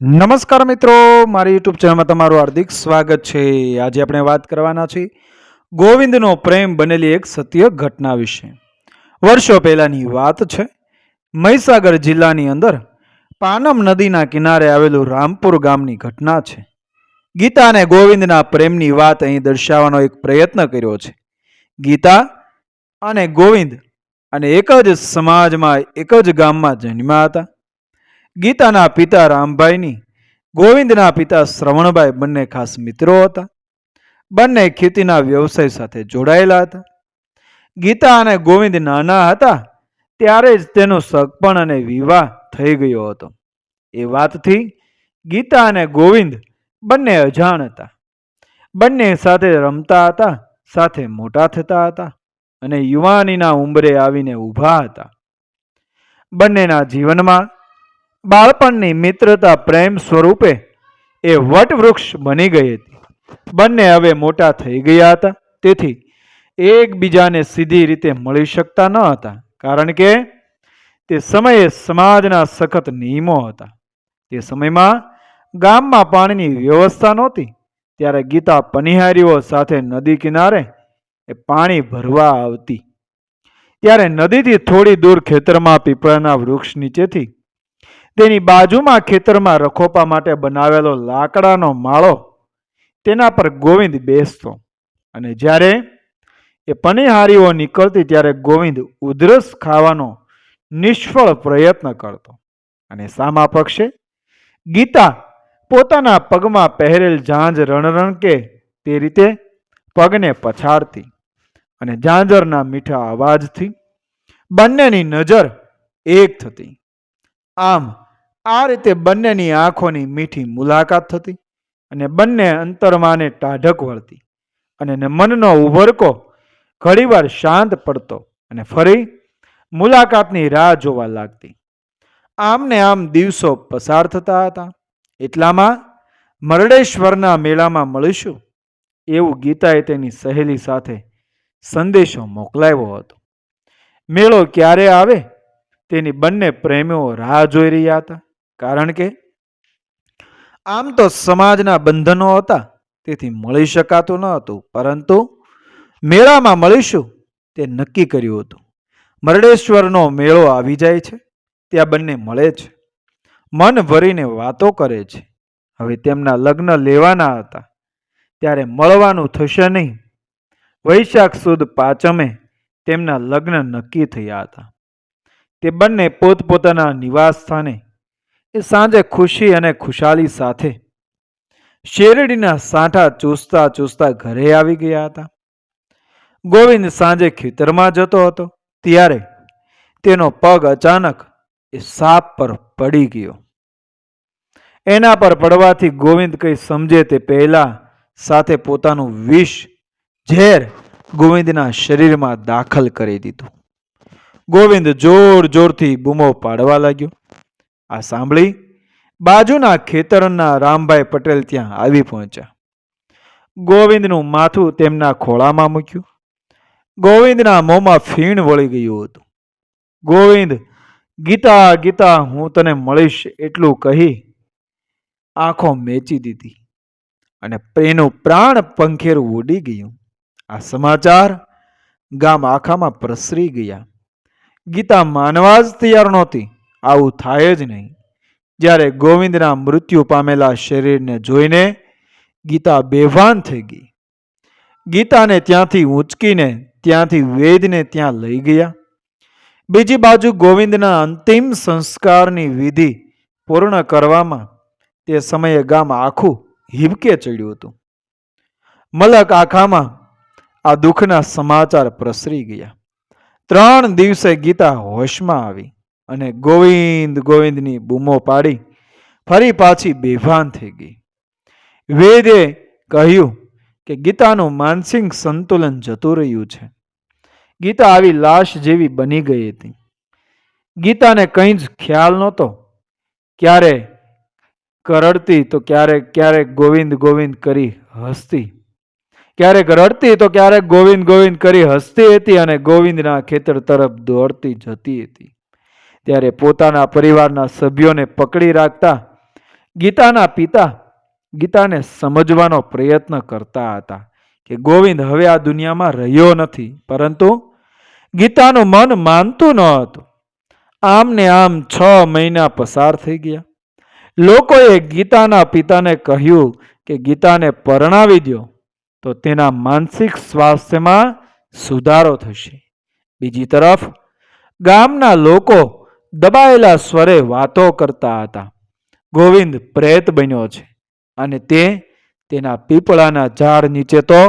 નમસ્કાર મિત્રો, મારી યુટ્યુબ ચેનલમાં તમારું હાર્દિક સ્વાગત છે. આજે આપણે વાત કરવાના છીએ ગોવિંદનો પ્રેમ બનેલી એક સત્ય ઘટના વિશે. વર્ષો પહેલાની વાત છે, મહીસાગર જિલ્લાની અંદર પાનમ નદીના કિનારે આવેલું રામપુર ગામની ઘટના છે. ગીતા અને ગોવિંદના પ્રેમની વાત અહીં દર્શાવવાનો એક પ્રયત્ન કર્યો છે. ગીતા અને ગોવિંદ અને એક જ સમાજમાં, એક જ ગામમાં જન્મ્યા હતા. ગીતાના પિતા રામભાઈની, ગોવિંદના પિતા શ્રવણભાઈ બંને ખાસ મિત્રો હતા. બંને ખેતીના વ્યવસાય સાથે જોડાયેલા હતા. ગીતા અને ગોવિંદ નાના હતા, ત્યારે જ તેનો સગપણ અને વિવાહ થઈ ગયો હતો. એ વાતથી ગીતા અને ગોવિંદ બંને અજાણ હતા. બંને સાથે રમતા હતા, સાથે મોટા થતા હતા અને યુવાનીના ઉંબરે આવીને ઊભા હતા. બંનેના જીવનમાં બાળપણની મિત્રતા પ્રેમ સ્વરૂપે એ વટવૃક્ષ બની ગઈ હતી. બંને હવે મોટા થઈ ગયા હતા. તેથી એકબીજાને સીધી રીતે મળી શકતા ન હતા. કારણ કે તે સમયે સમાજના સખત નિયમો હતા. તે સમયમાં ગામમાં પાણીની વ્યવસ્થા નહોતી. ત્યારે ગીતા પનિહારીઓ સાથે નદી કિનારે એ પાણી ભરવા આવતી. ત્યારે નદીથી થોડી દૂર ખેતરમાં પીપળાના વૃક્ષ નીચેથી તેની બાજુમાં ખેતરમાં રખોપા માટે બનાવેલો લાકડાનો માળો તેના પર ગોવિંદ બેસતો. અને જ્યારે એ પનિહારીઓ નીકળતી ત્યારે ગોવિંદ ઉધરસ ખાવાનો નિષ્ફળ પ્રયત્ન કરતો. અને સામા પક્ષે ગીતા પોતાના પગમાં પહેરેલ ઝાંઝ રણરણકે તે રીતે પગને પછાડતી અને ઝાંઝરના મીઠા અવાજથી બંનેની નજર એક થતી. આમ આ રીતે બંનેની આંખોની મીઠી મુલાકાત થતી અને બંને અંતરમાને ટાઢક વળતી અને મનનો ઉભરકો ઘડીવાર શાંત પડતો અને ફરી મુલાકાતની રાહ જોવા લાગતી. આમને આમ દિવસો પસાર થતા હતા. એટલામાં મરડેશ્વરના મેળામાં મળીશું એવું ગીતાએ તેની સહેલી સાથે સંદેશો મોકલાવ્યો હતો. મેળો ક્યારે આવે તેની બંને પ્રેમીઓ રાહ જોઈ રહ્યા હતા. કારણ કે આમ તો સમાજના બંધનો હતા, તેથી મળી શકાતું ન હતું, પરંતુ મેળામાં મળીશું તે નક્કી કર્યું હતું. મરડેશ્વરનો મેળો આવી જાય છે, ત્યાં બંને મળે છે. મન ભરીને વાતો કરે છે. હવે તેમના લગ્ન લેવાના હતા, ત્યારે મળવાનું થશે નહીં. વૈશાખ સુદ પાંચમે તેમના લગ્ન નક્કી થયા હતા. તે બંને પોતપોતાના નિવાસ સ્થાને એ સાંજે ખુશી અને ખુશાલી સાથે શેરડીના સાંઠા ચૂસતા ચૂસતા ઘરે આવી ગયા હતા. ગોવિંદ સાંજે ખેતરમાં જતો હતો, ત્યારે તેનો પગ અચાનક એ સાપ પર પડી ગયો. એના પર પડવાથી ગોવિંદ કંઈ સમજે તે પહેલા સાથે પોતાનું વિષ ઝેર ગોવિંદના શરીરમાં દાખલ કરી દીધું. ગોવિંદ જોર જોરથી બૂમો પાડવા લાગ્યો. આ સાંભળી બાજુના ખેતરના રામભાઈ પટેલ ત્યાં આવી પહોંચ્યા. ગોવિંદનું માથું તેમના ખોળામાં મૂક્યું. ગોવિંદના મોંમાં ફીણ વળી ગયું હતું. ગોવિંદ, ગીતા ગીતા, હું તને મળીશ એટલું કહી આંખો મેચી દીધી અને એનું પ્રાણ પંખેરું ઉડી ગયું. આ સમાચાર ગામ આખામાં પ્રસરી ગયા. ગીતા માનવા જ તૈયાર નહોતી. આવું થાય જ નહીં. જ્યારે ગોવિંદના મૃત્યુ પામેલા શરીરને જોઈને ગીતા બેભાન થઈ ગઈ. ગીતાને ત્યાંથી ઊંચકીને ત્યાંથી વેદને ત્યાં લઈ ગયા. બીજી બાજુ ગોવિંદના અંતિમ સંસ્કારની વિધિ પૂર્ણ કરવામાં તે સમયે ગામ આખું હિબકે ચડ્યું હતું. મલક આખામાં આ દુઃખના સમાચાર પ્રસરી ગયા. ત્રણ દિવસે ગીતા હોશમાં આવી. અને ગોવિંદ ગોવિંદની બૂમો પાડી ફરી પાછી બેભાન થઈ ગઈ. વેદે કહ્યું કે ગીતાનું માનસિક સંતુલન જતું રહ્યું છે. ગીતા આવી લાશ જેવી બની ગઈ હતી. ગીતાને કંઈ જ ખ્યાલ નહોતો. ક્યારે કરડતી તો ક્યારેક ક્યારેક ગોવિંદ ગોવિંદ કરી હસતી. ક્યારેક રડતી તો ક્યારેક ગોવિંદ ગોવિંદ કરી હસતી હતી અને ગોવિંદના ખેતર તરફ દોડતી જતી હતી. ત્યારે પોતાના પરિવારના સભ્યોને પકડી રાખતા ગીતાના પિતા ગીતાને સમજવાનો પ્રયત્ન કરતા હતા કે ગોવિંદ હવે આ દુનિયામાં રહ્યો નથી, પરંતુ ગીતાનું મન માનતું ન હતું. આમ ને આમ છ મહિના પસાર થઈ ગયા. લોકોએ ગીતાના પિતાને કહ્યું કે ગીતાને પરણાવી દો તો તેના માનસિક સ્વાસ્થ્યમાં સુધારો થશે. બીજી તરફ ગામના લોકો દબાયેલા સ્વરે વાતો કરતા હતા. ગોવિંદ પ્રેત બન્યો છે અને તે તેના પીપળાના ઝાડ નીચે તો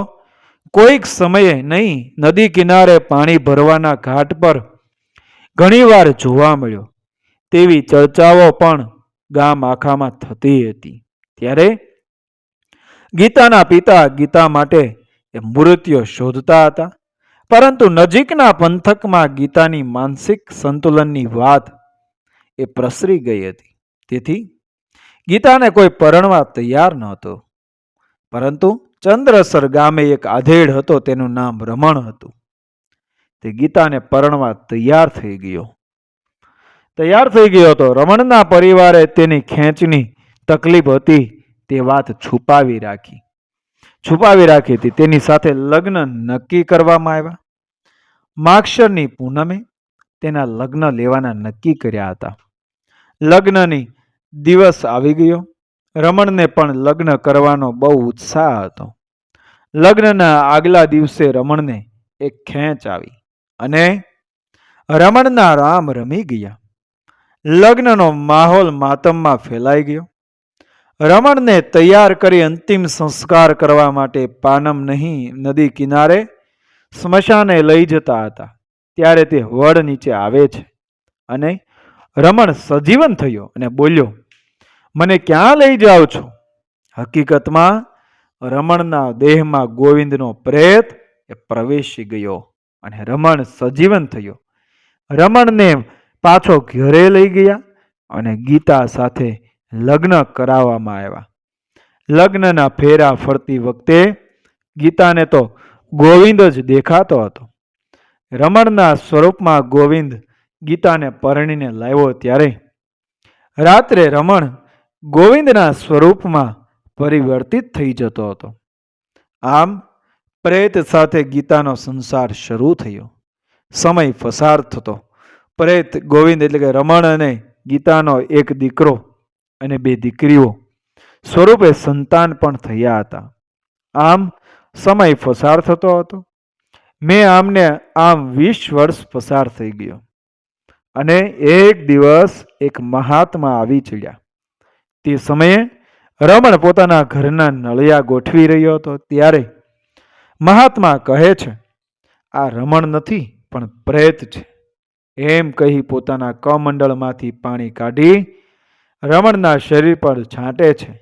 કોઈક સમયે નહીં, નદી કિનારે પાણી ભરવાના ઘાટ પર ઘણીવાર જોવા મળ્યો. તેવી ચર્ચાઓ પણ ગામ આખામાં થતી હતી. ત્યારે ગીતાના પિતા ગીતા માટે એ મૂર્તિઓ શોધતા હતા. પરંતુ નજીકના પંથકમાં ગીતાની માનસિક સંતુલનની વાત એ પ્રસરી ગઈ હતી. તેથી ગીતાને કોઈ પરણવા તૈયાર નહોતો. પરંતુ ચંદ્રસર ગામે એક આધેડ હતો, તેનું નામ રમણ હતું. તે ગીતાને પરણવા તૈયાર થઈ ગયો. તૈયાર થઈ ગયો હતો રમણના પરિવારે તેની ખેંચની તકલીફ હતી, તે વાત છુપાવી રાખી. છુપાવી રાખી હતી. તેની સાથે લગ્ન નક્કી કરવામાં આવ્યા. માક્ષરની પૂનમે તેના લગ્ન લેવાના નક્કી કર્યા હતા. લગ્નની દિવસ આવી ગયો. રમણને પણ લગ્ન કરવાનો બહુ ઉત્સાહ હતો. લગ્નના આગલા દિવસે રમણને એક ખેંચ આવી અને રમણના રામ રમી ગયા. લગ્નનો માહોલ માતમમાં ફેલાઈ ગયો. રમણને તૈયાર કરી અંતિમ સંસ્કાર કરવા માટે પાનમ નહીં નદી કિનારે સ્મશાને લઈ જતા હતા. ત્યારે તે વડ નીચે આવે છે અને રમણ સજીવન થયો અને બોલ્યો, મને ક્યાં લઈ જાઓ છો? હકીકતમાં રમણના દેહમાં ગોવિંદનો પ્રેત એ પ્રવેશી ગયો અને રમણ સજીવન થયો. રમણને પાછો ઘરે લઈ ગયા અને ગીતા સાથે લગ્ન કરાવવામાં આવ્યા. લગ્નના ફેરા ફરતી વખતે ગીતાને તો ગોવિંદ જ દેખાતો હતો. રમણના સ્વરૂપમાં ગોવિંદ ગીતાને પરણીને લાવ્યો ત્યારે રાત્રે રમણ ગોવિંદના સ્વરૂપમાં પરિવર્તિત થઈ જતો હતો. આમ પ્રેત સાથે ગીતાનો સંસાર શરૂ થયો. સમય પસાર થતો. પ્રેત, ગોવિંદ એટલે કે રમણ અને ગીતાનો એક દીકરો અને બે દીકરીઓ સ્વરૂપે સંતાન પણ થયા હતા. આમ સમય પસાર થતો હતો. મેં આમને આમ વીસ વર્ષ પસાર થઈ ગયો. અને એક દિવસ એક મહાત્મા આવી ચડ્યા. તે સમયે રમણ પોતાના ઘરના નળિયા ગોઠવી રહ્યો હતો. ત્યારે મહાત્મા કહે છે, આ રમણ નથી, પણ પ્રેત છે. એમ કહી પોતાના કમંડળમાંથી પાણી કાઢી રમણના શરીર પર છાંટે છે.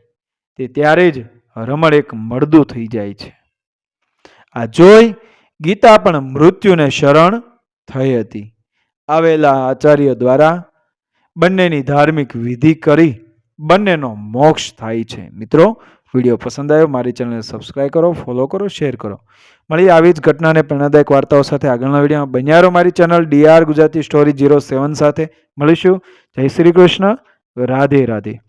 તે ત્યારે જ રમણ એક મળદું થઈ જાય છે. આ જોઈ ગીતા પણ મૃત્યુને શરણ થઈ હતી. આવેલા આચાર્ય દ્વારા બંનેની ધાર્મિક વિધિ કરી બંનેનો મોક્ષ થાય છે. મિત્રો, વીડિયો પસંદ આવ્યો, મારી ચેનલને સબસ્ક્રાઈબ કરો ફોલો કરો શેર કરો. મળી આવી જ ઘટનાને પ્રેરણાદાયક વાર્તાઓ સાથે આગળના વિડીયોમાં. બન્યા રહો મારી channel DR Gujarati story zero seven સાથે. મળીશું. જય શ્રી કૃષ્ણ. રાધે રાધે.